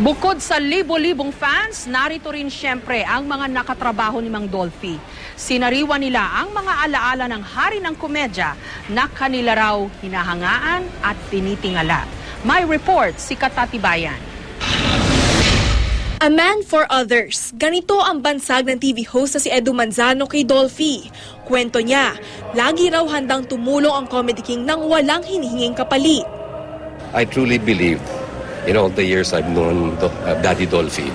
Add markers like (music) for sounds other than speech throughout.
Bukod sa libo-libong fans, narito rin siyempre ang mga nakatrabaho ni Mang Dolphy. Sinariwa nila ang mga alaala ng hari ng komedya na kanila raw hinahangaan at tinitingala. May report si Katatibayan. A man for others. Ganito ang bansag ng TV host na si Edu Manzano kay Dolphy. Kwento niya, lagi raw handang tumulong ang Comedy King nang walang hinihinging kapalit. I truly believe, in all the years I've known Do- uh, Daddy Dolphy,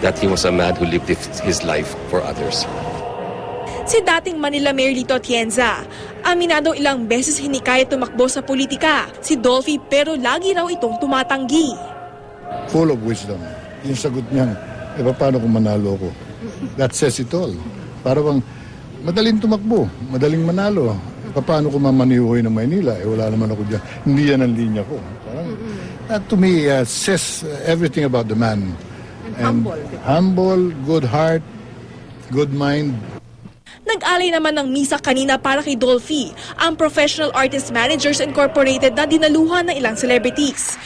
that he was a man who lived his- life for others. Si dating Manila Mayor Lito Atienza, aminado ilang beses hinikaya tumakbo sa politika si Dolphy pero lagi raw itong tumatanggi. full of wisdom. Yung sagot niya, eh paano kung manalo ko? That says it all. Para bang, madaling tumakbo, madaling manalo. Paano kung mamanihoy ng Maynila? Eh wala naman ako dyan. Hindi yan ang linya ko. That to me uh, says uh, everything about the man. And humble, good heart, good mind, Nag-alay naman ng misa kanina para kay Dolphy, ang Professional Artist Managers Incorporated na dinaluhan ng ilang celebrities.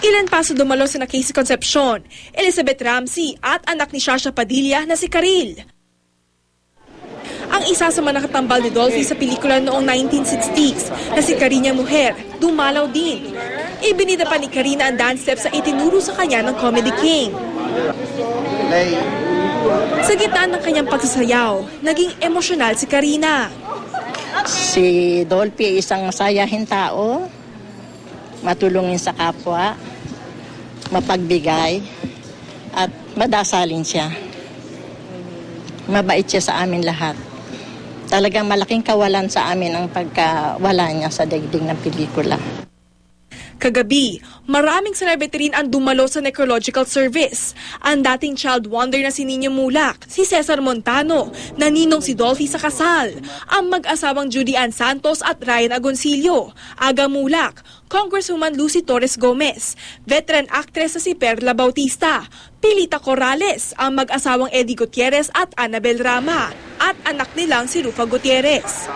Ilan pa sa dumalo sa Casey Concepcion, Elizabeth Ramsey at anak ni Shasha Padilla na si Karil. Ang isa sa mga nakatambal ni Dolphy sa pelikula noong 1960s na si Karina Mujer, dumalaw din. Ibinida pa ni Karina ang dance steps sa itinuro sa kanya ng Comedy King. Sa gitna ng kanyang pagsasayaw, naging emosyonal si Karina. Si Dolphy isang masayahin tao, matulungin sa kapwa, mapagbigay, at madasalin siya. Mabait siya sa amin lahat. Talagang malaking kawalan sa amin ang pagkawala niya sa daigdig ng pelikula. Kagabi, maraming celebrity rin ang dumalo sa necrological service. Ang dating child wonder na si Nino Mulak, si Cesar Montano, na ninong si Dolphy sa kasal, ang mag-asawang Judy Ann Santos at Ryan Agoncillo, Aga Mulak, Congresswoman Lucy Torres Gomez, veteran actress na si Perla Bautista, Pilita Corrales, ang mag-asawang Eddie Gutierrez at Annabel Rama, at anak nilang si Rufa Gutierrez.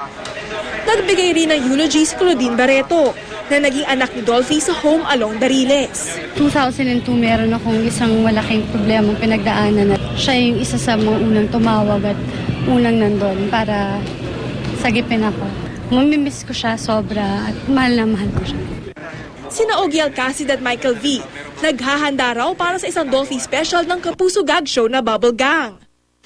Nagbigay rin ng eulogy si Claudine Barreto na naging anak ni Dolphy sa home along Dariles. 2002 meron akong isang malaking problema pinagdaanan at siya yung isa sa mga unang tumawag at unang nandun para sagipin ako. Mamimiss ko siya sobra at mahal na mahal ko siya. Sina Ogie Alcacid at Michael V. Naghahanda raw para sa isang Dolphy special ng Kapuso Gag Show na Bubble Gang.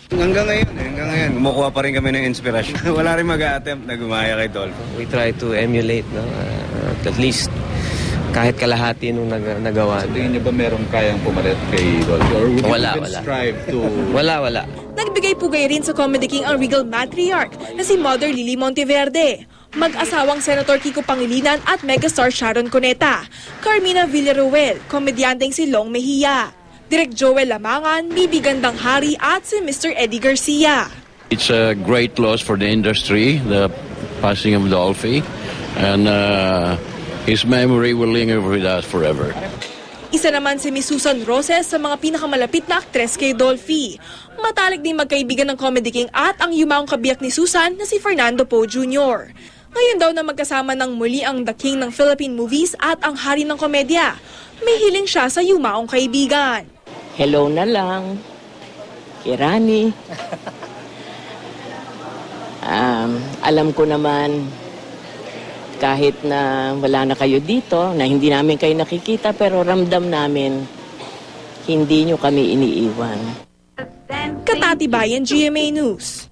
Hanggang ngayon, eh, hanggang ngayon, kumukuha pa rin kami ng inspirasyon. (laughs) Wala rin mag-attempt na gumaya kay Dolpho. we try to emulate no uh, at least kahit kalahati nung nag- nagawa Tingin niyo ba merong kayang pumalit kay Dolphy? Or would Wala, you wala. strive to... (laughs) wala wala Nagbigay pugay rin sa Comedy King ang regal matriarch na si Mother Lily Monteverde. Mag-asawang Senator Kiko Pangilinan at megastar Sharon Cuneta. Carmina Villaruel, komedyanteng si Long Mejia. Direk Joel Lamangan, Bibi Gandang Hari at si Mr. Eddie Garcia. It's a great loss for the industry, the passing of Dolphy, and uh, his memory will linger with us forever. Isa naman si Miss Susan Roses sa mga pinakamalapit na aktres kay Dolphy. Matalik din magkaibigan ng Comedy King at ang yumaong kabiyak ni Susan na si Fernando Poe Jr. Ngayon daw na magkasama ng muli ang The King ng Philippine movies at ang hari ng komedya. May hiling siya sa yumaong kaibigan. Hello na lang, Kirani. Um, alam ko naman, kahit na wala na kayo dito, na hindi namin kayo nakikita, pero ramdam namin, hindi nyo kami iniiwan. Katatibayan GMA News.